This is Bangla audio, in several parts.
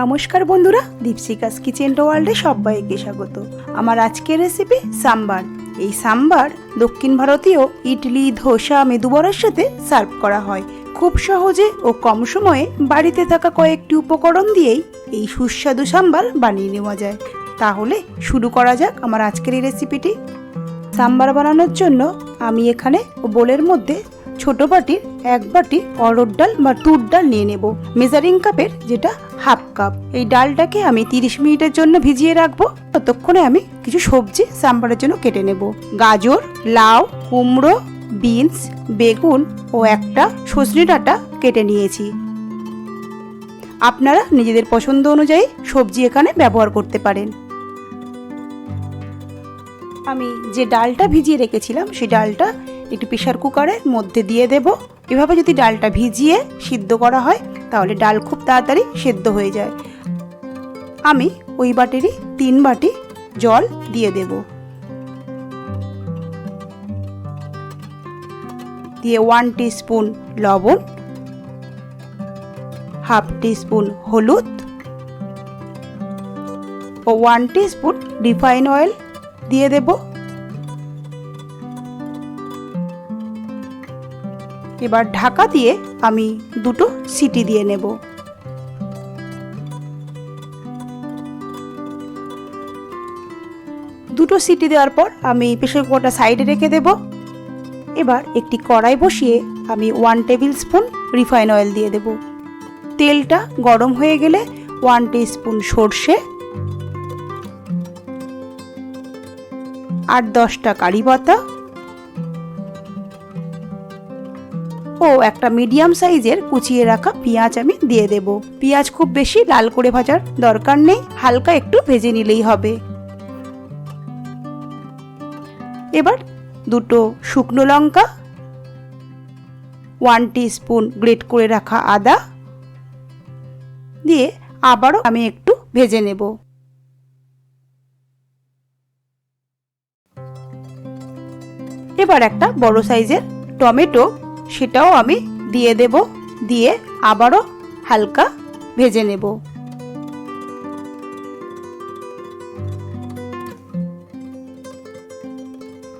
নমস্কার বন্ধুরা দীপশিকাস কিচেন ওয়ার্ল্ডে সবাইকে স্বাগত। আমার আজকের রেসিপি সাম্বার। এই সাম্বার দক্ষিণ ভারতীয় ইডলি, ধোসা মেদুবড়ার সাথে সার্ভ করা হয়। খুব সহজে ও কম সময়ে বাড়িতে থাকা কয়েকটি উপকরণ দিয়েই এই সুস্বাদু সাম্বার বানিয়ে নেওয়া যায়। তাহলে শুরু করা যাক আমার আজকের এই রেসিপিটি সাম্বার বানানোর জন্য আমি এখানে বোলের মধ্যে ছোট বাটির এক বাটি অরড় ডাল বা তুর ডাল নিয়ে নেব। মেজারিং কাপের যেটা হাফ কাপ এই ডালটাকে আমি তিরিশ মিনিটের জন্য ভিজিয়ে রাখব। ততক্ষণে আমি কিছু সবজি সাম্বারের জন্য কেটে নেব। গাজর, লাউ, কুমড়ো, বিনস, বেগুন ও একটা সজনে ডাঁটা কেটে নিয়েছি। আপনারা নিজেদের পছন্দ অনুযায়ী সবজি এখানে ব্যবহার করতে পারেন। আমি যে ডালটা ভিজিয়ে রেখেছিলাম, সেই ডালটা একটু প্রেশার কুকারের মধ্যে দিয়ে দেব। এভাবে যদি ডালটা ভিজিয়ে সিদ্ধ করা হয়, তাহলে ডাল খুব তাড়াতাড়ি সেদ্ধ হয়ে যায়। আমি ওই বাটিরই তিন বাটি জল দিয়ে দেব। দিয়ে ওয়ান স্পুন লবণ হাফ স্পুন হলুদ ও ওয়ান স্পুন রিফাইন অয়েল দিয়ে দেব। এবার ঢাকা দিয়ে আমি দুটো সিটি দিয়ে নেব। দুটো সিটি দেওয়ার পর আমি প্রেশার কুকারটা সাইডে রেখে দেব। এবার একটি কড়াই বসিয়ে আমি one tablespoon refine oil দিয়ে দেব। তেলটা গরম হয়ে গেলে ওয়ান স্পুন সর্ষে আট দশটা কারি পাতা ও একটা মিডিয়াম সাইজের কুচিয়ে রাখা পেঁয়াজ আমি দিয়ে দেব। পেঁয়াজ খুব বেশি লাল করে ভাজার দরকার নেই, হালকা একটু ভেজে নিলেই হবে। এবার দুটো শুকনো লঙ্কা ওয়ান স্পুন গ্রেট করে রাখা আদা দিয়ে আবারও আমি একটু ভেজে নেব। এবার একটা বড় সাইজের টমেটো সেটাও আমি দিয়ে দেব, দিয়ে আবারও হালকা ভেজে নেব।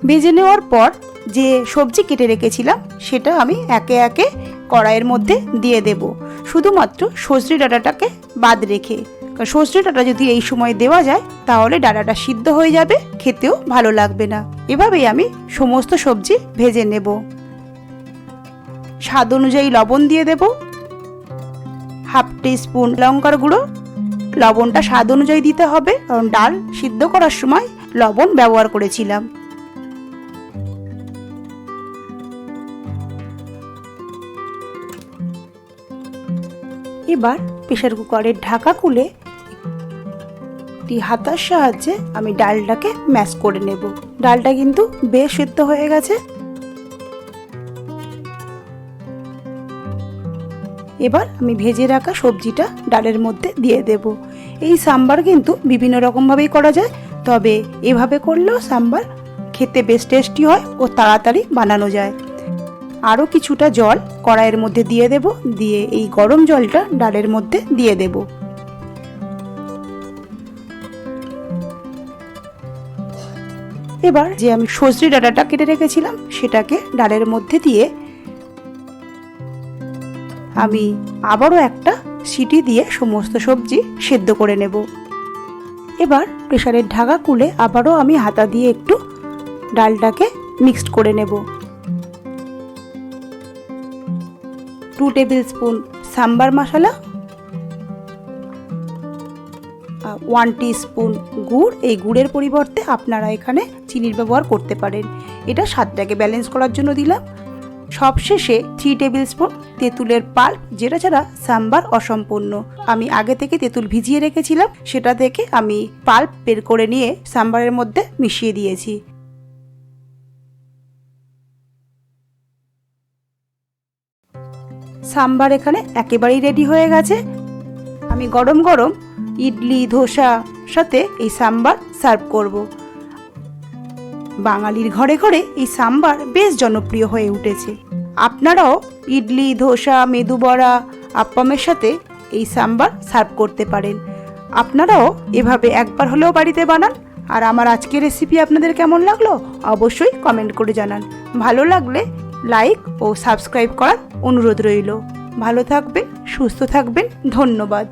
ভেজে নেওয়ার পর যে সবজি কেটে রেখেছিলাম, সেটা আমি একে একে কড়াইয়ের মধ্যে দিয়ে দেব। শুধুমাত্র সজনে ডাঁটাটাকে বাদ রেখে। কারণ সজনে ডাঁটা যদি এই সময় দেওয়া যায়, তাহলে ডাঁটাটা সিদ্ধ হয়ে যাবে, খেতেও ভালো লাগবে না। এভাবেই আমি সমস্ত সবজি ভেজে নেব। স্বাদ অনুযায়ী লবণ দিয়ে দেব। হাফ স্পুন লঙ্কার গুঁড়ো। লবণটা স্বাদ অনুযায়ী দিতে হবে, কারণ ডাল সিদ্ধ করার সময় লবণ ব্যবহার করেছিলাম। এবার প্রেশার কুকারের ঢাকা খুলে একটি হাতার সাহায্যে আমি ডালটাকে ম্যাশ করে নেব। ডালটা কিন্তু বেশ সেদ্ধ হয়ে গেছে। এবার আমি ভেজে রাখা সবজিটা ডালের মধ্যে দিয়ে দেব। এই সাম্বার কিন্তু বিভিন্ন রকমভাবেই করা যায়, তবে এভাবে করলেও সাম্বার খেতে বেশ টেস্টি হয় ও তাড়াতাড়ি বানানো যায়। আরও কিছুটা জল কড়াইয়ের মধ্যে দিয়ে দেব, দিয়ে এই গরম জলটা ডালের মধ্যে দিয়ে দেব। এবার যে আমি সজরি ডাটাটা কেটে রেখেছিলাম, সেটাকে ডালের মধ্যে দিয়ে আমি আবারও একটা সিটি দিয়ে সমস্ত সবজি সেদ্ধ করে নেব। এবার প্রেশারের ঢাকা খুলে আবারও আমি হাতা দিয়ে একটু ডালটাকে মিক্সড করে নেব। টু টেবিল স্পুন সাম্বার মশলা ওয়ান স্পুন গুড়। এই গুড়ের পরিবর্তে আপনারা এখানে চিনির ব্যবহার করতে পারেন। এটা স্বাদটাকে ব্যালেন্স করার জন্য দিলাম। সবশেষে থ্রি টেবিল স্পুন তেঁতুলের পাল্প যেটা ছাড়া সাম্বার অসম্পূর্ণ। আমি আগে থেকে তেঁতুল ভিজিয়ে রেখেছিলাম, সেটা থেকে আমি পাল্প বের করে নিয়ে সাম্বারের মধ্যে মিশিয়ে দিয়েছি। সাম্বার এখানে একেবারেই রেডি হয়ে গেছে। আমি গরম গরম ইডলি, ধোসা সাথে এই সাম্বার সার্ভ করব। বাঙালির ঘরে ঘরে এই সাম্বার বেশ জনপ্রিয় হয়ে উঠেছে। আপনারাও ইডলি, ধোসা, মেদু বড়া, আপ্পামের সাথে এই সাম্বার সার্ভ করতে পারেন। আপনারাও এভাবে একবার হলেও বাড়িতে বানান। আর আমার আজকের রেসিপি আপনাদের কেমন লাগল অবশ্যই কমেন্ট করে জানান। ভালো লাগলে লাইক ও সাবস্ক্রাইব করার অনুরোধ রইল। ভালো থাকবেন, সুস্থ থাকবেন, ধন্যবাদ।